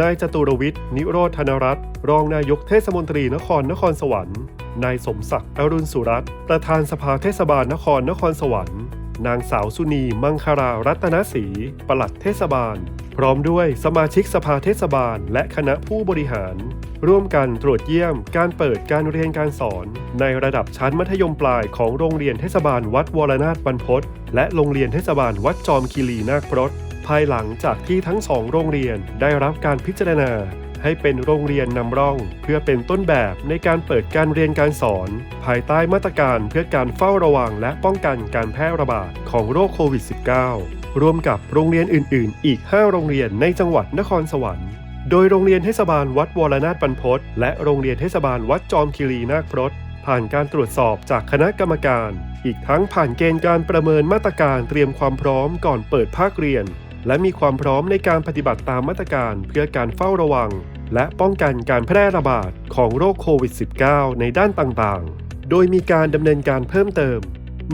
นายจตุรวิทย์ นิโรธธนรัตน์รองนายกเทศมนตรีนครนครสวรรค์ นายสมศักดิ์อรุณสุรัตน์ประธานสภาเทศบาลนครนครสวรรค์ นางสาวสุนีมังคารารัตนศรีปลัดเทศบาล พร้อมด้วยสมาชิกสภาเทศบาล และคณะผู้บริหาร ร่วมกันตรวจเยี่ยม การเปิดการเรียนการสอน ในระดับชั้นมัธยมปลายของโรงเรียนเทศบาลวัดวรนาถบรรพตและโรงเรียนเทศบาลวัดจอมคีรีนาคพรต ภายหลังจากที่ทั้งสองโรงเรียนได้รับการพิจารณา ให้เป็นโรงเรียนนำร่อง เพื่อเป็นต้นแบบในการเปิดการเรียนการสอน ภายใต้มาตรการเพื่อการเฝ้าระวังและป้องกันการแพร่ระบาดของโรคโควิด -19 รวมกับโรงเรียนอื่น ๆ อีก 5 โรงเรียนในจังหวัดนครสวรรค์โดยโรงเรียนเทศบาลวัดวรนาถบรรพตและโรงเรียนเทศบาลวัดจอมคีรีนาคพรตผ่านการตรวจสอบจากคณะกรรมการ อีกทั้งผ่านเกณฑ์การประเมินมาตรการเตรียมความพร้อมก่อนเปิดภาคเรียน และมีความพร้อมในการปฏิบัติตามมาตรการเพื่อการเฝ้าระวัง และป้องกันการแพร่ระบาดของโรคโควิด -19 ในด้านต่างๆ โดยมีการดำเนินการเพิ่มเติม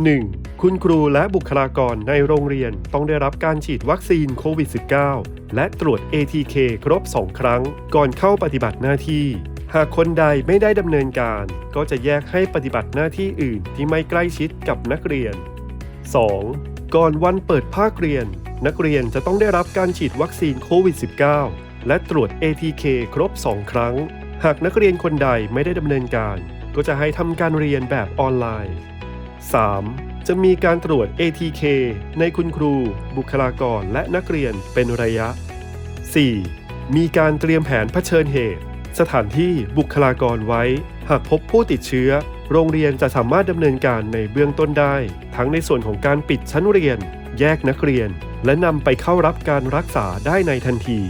1. คุณครูและบุคลากรในโรงเรียนต้องได้รับการฉีดวัคซีนโควิด -19 และตรวจ ATK ครบ 2 ครั้ง ก่อนเข้าปฏิบัติหน้าที่ หากคนใดไม่ได้ดำเนินการ ก็จะแยกให้ปฏิบัติหน้าที่อื่นที่ไม่ใกล้ชิดกับนักเรียน 2. ก่อนวันเปิดภาคเรียน นักเรียนจะต้องได้รับการฉีดวัคซีนโควิด -19 และตรวจ ATK ครบ 2 ครั้ง หากนักเรียนคนใดไม่ได้ดำเนินการ ก็จะให้ทำการเรียนแบบออนไลน์ 3. จะมีการตรวจ ATK ในคุณครู บุคลากรและนักเรียนเป็นระยะ 4. มีการเตรียมแผนเผชิญเหตุ สถานที่บุคลากรไว้ หากพบผู้ติดเชื้อ โรงเรียนจะสามารถดำเนินการในเบื้องต้นได้ ทั้งในส่วนของการปิดชั้นเรียน แยกนักเรียน และนำไปเข้ารับการรักษาได้ในทันที